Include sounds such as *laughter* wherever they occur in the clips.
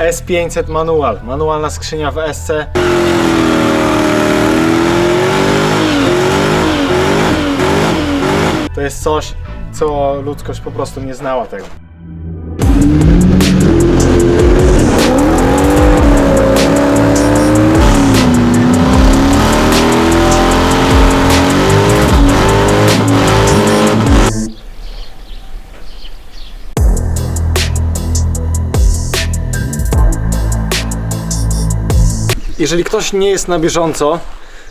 S500 manual, manualna skrzynia w SC. To jest coś, co ludzkość po prostu nie znała tego. Jeżeli ktoś nie jest na bieżąco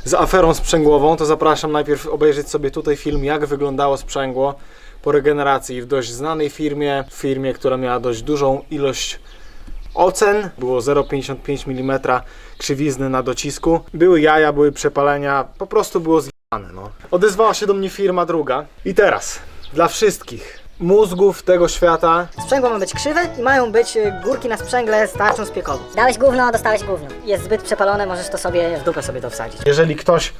z aferą sprzęgłową, to zapraszam najpierw obejrzeć sobie tutaj film, jak wyglądało sprzęgło po regeneracji w dość znanej firmie, firmie, która miała dość dużą ilość ocen. Było 0,55 mm krzywizny na docisku. Były jaja, były przepalenia, po prostu było zjane. No. Odezwała się do mnie firma druga. I teraz, dla wszystkich mózgów tego świata, Sprzęgło ma być krzywe i mają być y, górki na sprzęgle z tarczą spiekową. Dałeś gówno, dostałeś gówno. Jest zbyt przepalone, możesz to sobie w dupę sobie to wsadzić. Jeżeli ktoś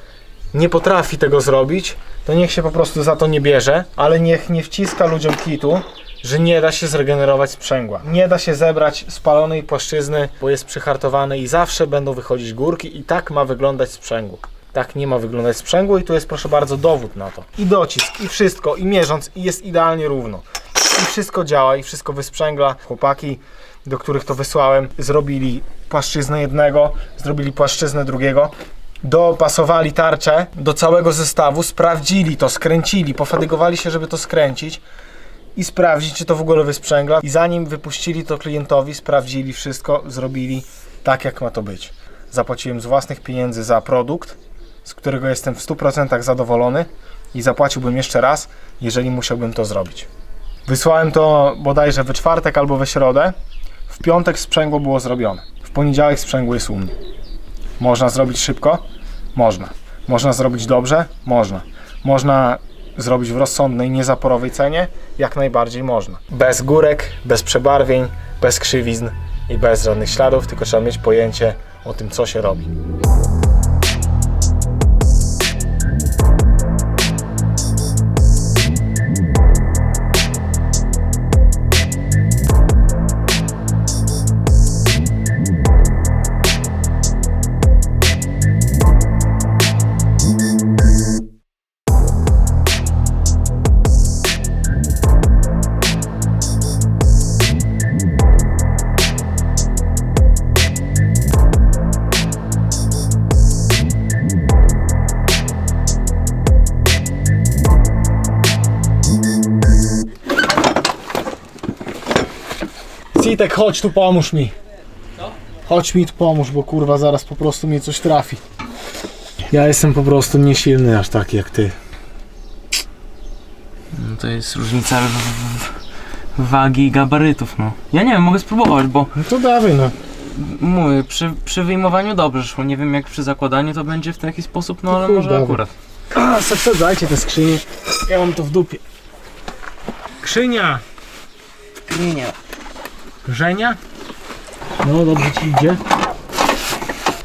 nie potrafi tego zrobić, to niech się po prostu za to nie bierze, ale niech nie wciska ludziom kitu, że nie da się zregenerować sprzęgła. Nie da się zebrać spalonej płaszczyzny, bo jest przyhartowane i zawsze będą wychodzić górki i tak ma wyglądać sprzęgło. Tak nie ma wyglądać sprzęgło i tu jest proszę bardzo dowód na to. I docisk, i wszystko, i mierząc, i jest idealnie równo. I wszystko działa, i wszystko wysprzęgla. Chłopaki, do których to wysłałem, zrobili płaszczyznę jednego, zrobili płaszczyznę drugiego dopasowali tarczę do całego zestawu, sprawdzili to, skręcili, pofadygowali się, żeby to skręcić i sprawdzić, czy to w ogóle wysprzęgla. I zanim wypuścili to klientowi, sprawdzili wszystko, zrobili tak, jak ma to być. Zapłaciłem z własnych pieniędzy za produkt, z którego jestem w 100% zadowolony i zapłaciłbym jeszcze raz, jeżeli musiałbym to zrobić. Wysłałem to bodajże we czwartek albo we środę. W piątek sprzęgło było zrobione. W poniedziałek sprzęgło jest u mnie. Można zrobić szybko? Można. Można zrobić dobrze? Można. Można zrobić w rozsądnej, niezaporowej cenie? Jak najbardziej można. Bez górek, bez przebarwień, bez krzywizn i bez żadnych śladów, tylko trzeba mieć pojęcie o tym, co się robi. Citek, chodź tu, pomóż mi. Chodź mi tu pomóż, bo kurwa zaraz po prostu mnie coś trafi. Ja jestem po prostu niesilny aż tak jak ty. No to jest różnica w, w, wagi i gabarytów, no. Ja nie wiem, mogę spróbować, bo No to dawaj no. mówię, przy, przy wyjmowaniu dobrze szło. Nie wiem jak przy zakładaniu to będzie w taki sposób, no ale chuj, może dawaj. akurat. *clears throat* A, zaprzedzajcie te skrzynie. Ja mam to w dupie. Skrzynia. Nie. Żenia? No dobrze ci idzie.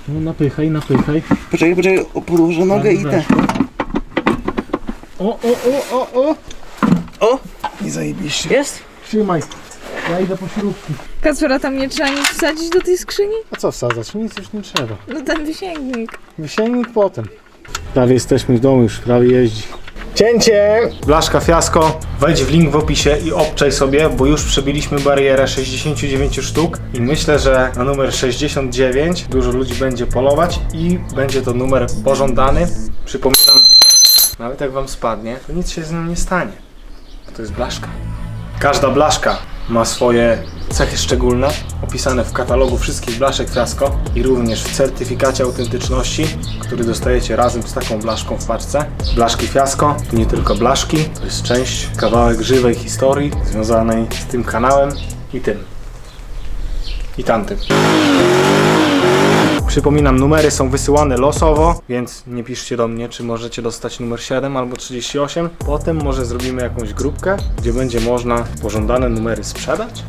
No napychaj, napychaj. Poczekaj, poczekaj, podłożę nogę i te. O, o, o, o, o. O! I zajebiście. Jest? Trzymaj. Ja idę po śrubki. Kacpera tam nie trzeba nic wsadzić do tej skrzyni? A co wsadzać? Nic już nie trzeba. No ten wysięgnik. Wysięgnik potem. Prawie jesteśmy w domu, już prawie jeździ. Cięcie! Blaszka fiasko. Wejdź w link w opisie i obczaj sobie, bo już przebiliśmy barierę 69 sztuk i myślę, że na numer 69 dużo ludzi będzie polować i będzie to numer pożądany. Przypominam, nawet jak wam spadnie, to nic się z nią nie stanie. To jest blaszka. Każda blaszka ma swoje cechy szczególne, opisane w katalogu wszystkich blaszek Fiasko i również w certyfikacie autentyczności, który dostajecie razem z taką blaszką w paczce. Blaszki Fiasko to nie tylko blaszki, to jest część, kawałek żywej historii związanej z tym kanałem i tym. I tamtym. Przypominam, numery są wysyłane losowo, więc nie piszcie do mnie, czy możecie dostać numer 7 albo 38. Potem może zrobimy jakąś grupkę, gdzie będzie można pożądane numery sprzedać,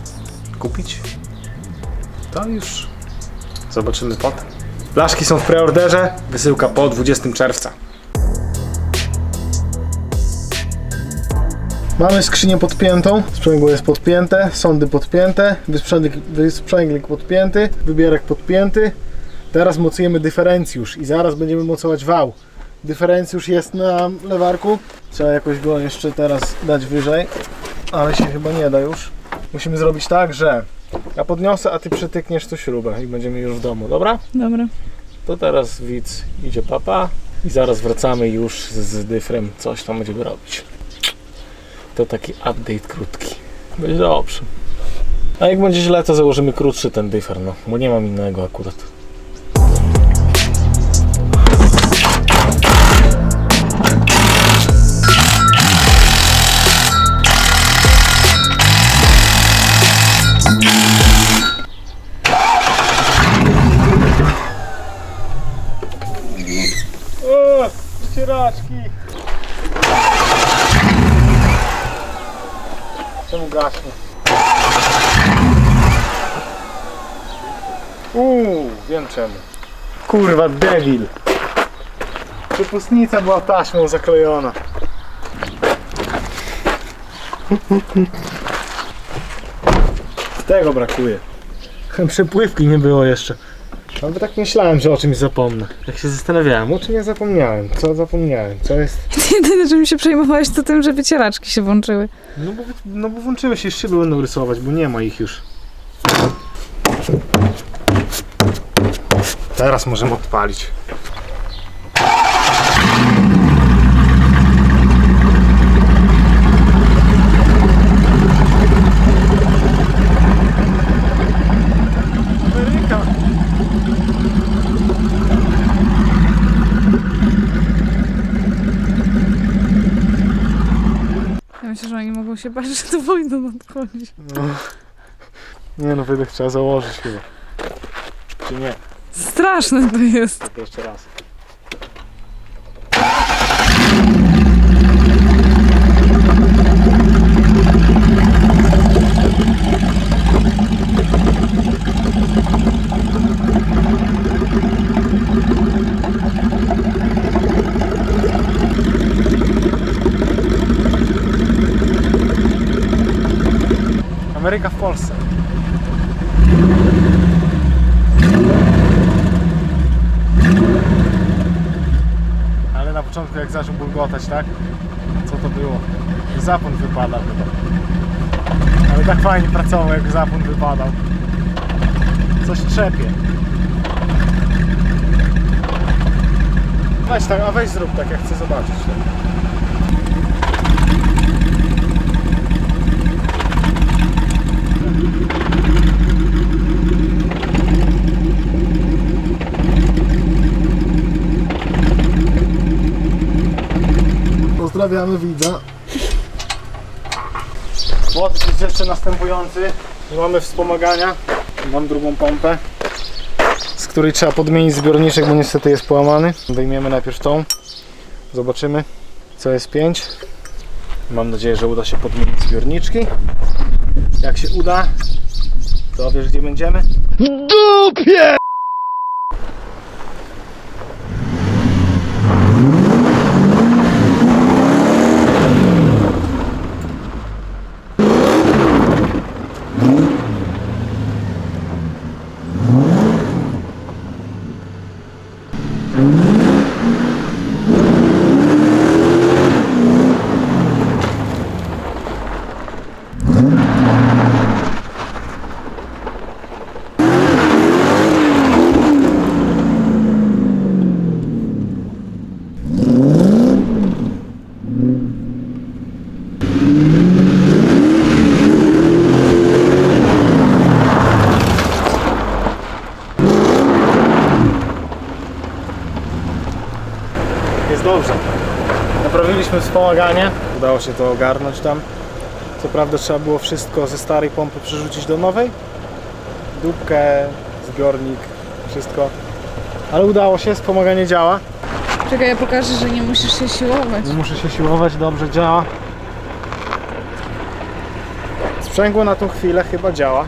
kupić. To już zobaczymy potem. Blaszki są w preorderze, wysyłka po 20 czerwca. Mamy skrzynię podpiętą, sprzęgło jest podpięte, sądy podpięte, wysprzęglik, wysprzęglik podpięty, wybierek podpięty. Teraz mocujemy dyferencjusz i zaraz będziemy mocować wał. Dyferencjusz jest na lewarku. Trzeba jakoś go jeszcze teraz dać wyżej, ale się chyba nie da już. Musimy zrobić tak, że ja podniosę, a ty przytykniesz tu śrubę i będziemy już w domu, dobra? Dobra. To teraz widz idzie papa i zaraz wracamy już z, z dyfrem, coś tam będziemy robić. To taki update krótki. Będzie dobrze. A jak będzie źle, to założymy krótszy ten dyfer, no, bo nie mam innego akurat. O! Czemu gaśnie? Uuu, wiem czemu. Kurwa, devil! Przepustnica była taśmą zaklejona. Tego brakuje. Przepływki nie było jeszcze. Ale tak myślałem, że o czymś zapomnę. Jak się zastanawiałem, o czym ja zapomniałem? Co zapomniałem? Co jest... *laughs* Jedyne, czym się przejmowałeś, to tym, że wycieraczki się włączyły. No bo, no bo włączyły się, szyby będą rysować, bo nie ma ich już. Teraz możemy odpalić. Się bać, że to wojna nadchodzi. No. Nie no, wydech trzeba założyć chyba. Czy nie? Straszne to jest. Jeszcze raz. Ameryka w Polsce. Ale na początku jak zaczął bulgotać, tak? Co to było? Zapłon wypadał chyba. Ale tak fajnie pracował jak zapłon wypadał. Coś trzepie. Weź tak, a weź zrób tak, jak chcę zobaczyć. Pozdrawiamy widza. Motyw jest jeszcze następujący. Nie mamy wspomagania. Mam drugą pompę, z której trzeba podmienić zbiorniczek, bo niestety jest połamany. Wyjmiemy najpierw tą. Zobaczymy, co jest 5. Mam nadzieję, że uda się podmienić zbiorniczki. Jak się uda, to wiesz gdzie będziemy? Jest dobrze. Naprawiliśmy wspomaganie. Udało się to ogarnąć tam. Co prawda trzeba było wszystko ze starej pompy przerzucić do nowej. Dupkę, zbiornik, wszystko. Ale udało się, wspomaganie działa. Czekaj, ja pokażę, że nie musisz się siłować. Nie muszę się siłować, dobrze działa. Sprzęgło na tą chwilę chyba działa.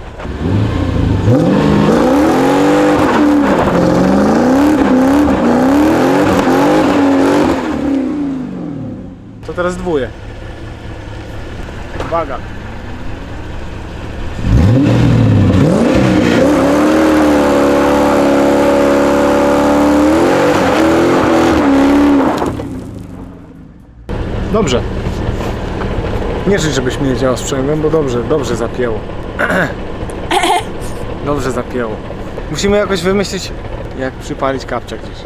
To teraz dwóje. Uwaga. Dobrze. Nie życz, żebyś mnie działał sprzęgłem, bo dobrze, dobrze zapięło. *clears throat* Dobrze zapięło. Musimy jakoś wymyślić, jak przypalić kapcia gdzieś.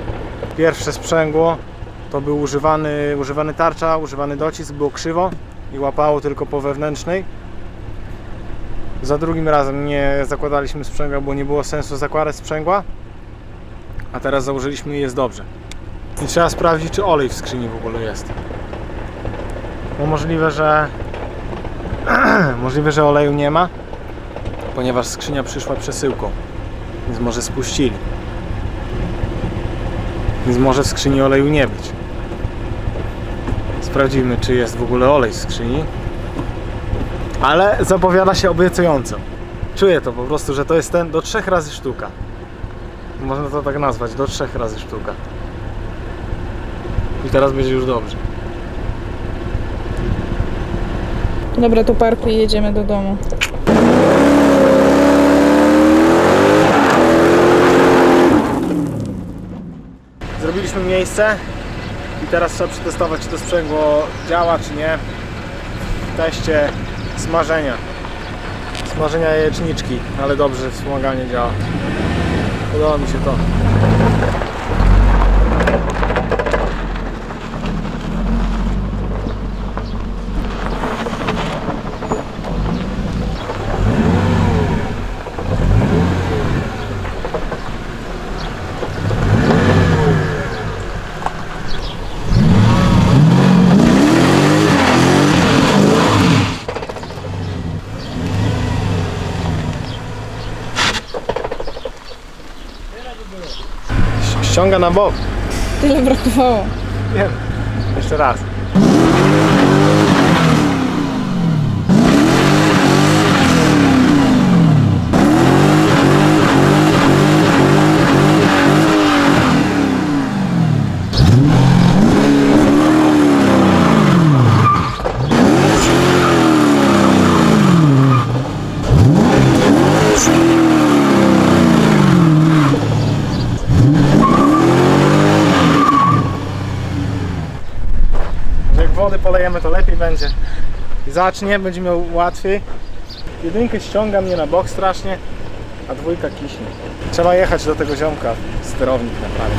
Pierwsze sprzęgło to był używany, używany tarcza, używany docisk, było krzywo i łapało tylko po wewnętrznej. Za drugim razem nie zakładaliśmy sprzęgła, bo nie było sensu zakładać sprzęgła. A teraz założyliśmy i jest dobrze. I trzeba sprawdzić, czy olej w skrzyni w ogóle jest. Bo możliwe, że *clears throat* możliwe, że oleju nie ma, ponieważ skrzynia przyszła przesyłką. Więc może spuścili. Więc może w skrzyni oleju nie być. Sprawdzimy, czy jest w ogóle olej w skrzyni. Ale zapowiada się obiecująco. Czuję to po prostu, że to jest ten do trzech razy sztuka. Można to tak nazwać, do trzech razy sztuka. I teraz będzie już dobrze. Dobra, to parkuj i jedziemy do domu. Zrobiliśmy miejsce i teraz trzeba przetestować, czy to sprzęgło działa, czy nie. W teście smażenia. Smażenia jajeczniczki, ale dobrze, wspomaganie działa. Podoba mi się to. Ściąga na bok. Tyle brakowało. Wiem. Jeszcze raz. że jak wody polejemy, to lepiej będzie. Zacznie, będzie miał łatwiej. Jedynkę ściąga mnie na bok strasznie, a dwójka kiśnie. Trzeba jechać do tego ziomka, sterownik naprawić.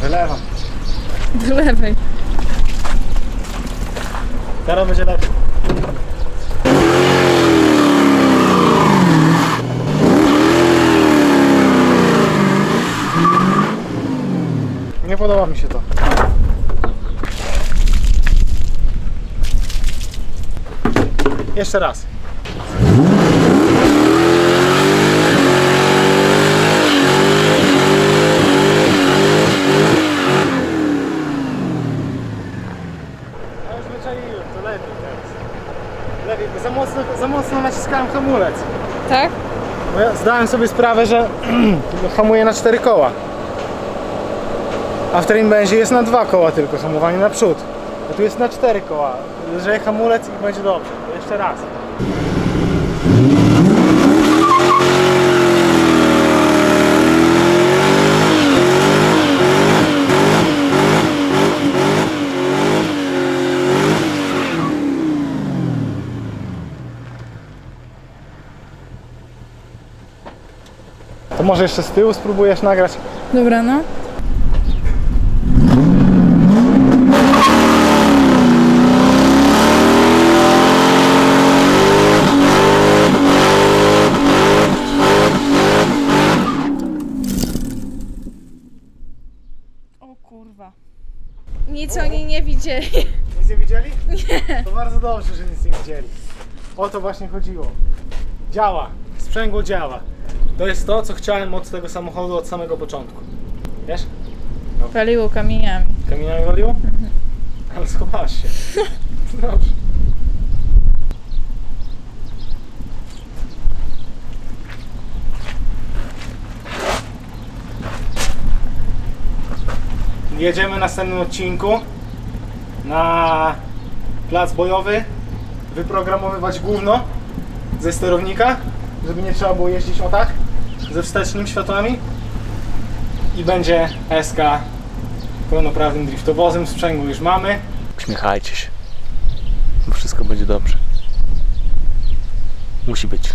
Wylewam. Do lewej. Teraz będzie lepiej. Nie podoba mi się to. Jeszcze raz. Za mocno, za mocno naciskałem hamulec. Tak? Bo ja zdałem sobie sprawę, że *clears throat* hamuję na cztery koła. A w Trainbenzie jest na dwa koła tylko hamowanie naprzód. A tu jest na cztery koła. Lżej hamulec i będzie dobrze. Jeszcze raz. To może jeszcze z tyłu spróbujesz nagrać? Dobra, no. dobrze, że nic nie widzieli. O to właśnie chodziło. Działa. Sprzęgło działa. To jest to, co chciałem od tego samochodu od samego początku. Wiesz? No. Waliło kamieniami. Kamieniami waliło? Mhm. Ale schowałaś się. *laughs* Dobrze. Jedziemy w następnym odcinku na plac bojowy, wyprogramowywać gówno ze sterownika, żeby nie trzeba było jeździć o tak, ze wstecznymi światłami i będzie SK pełnoprawnym driftowozem, sprzęgło już mamy. Uśmiechajcie się, bo wszystko będzie dobrze. Musi być.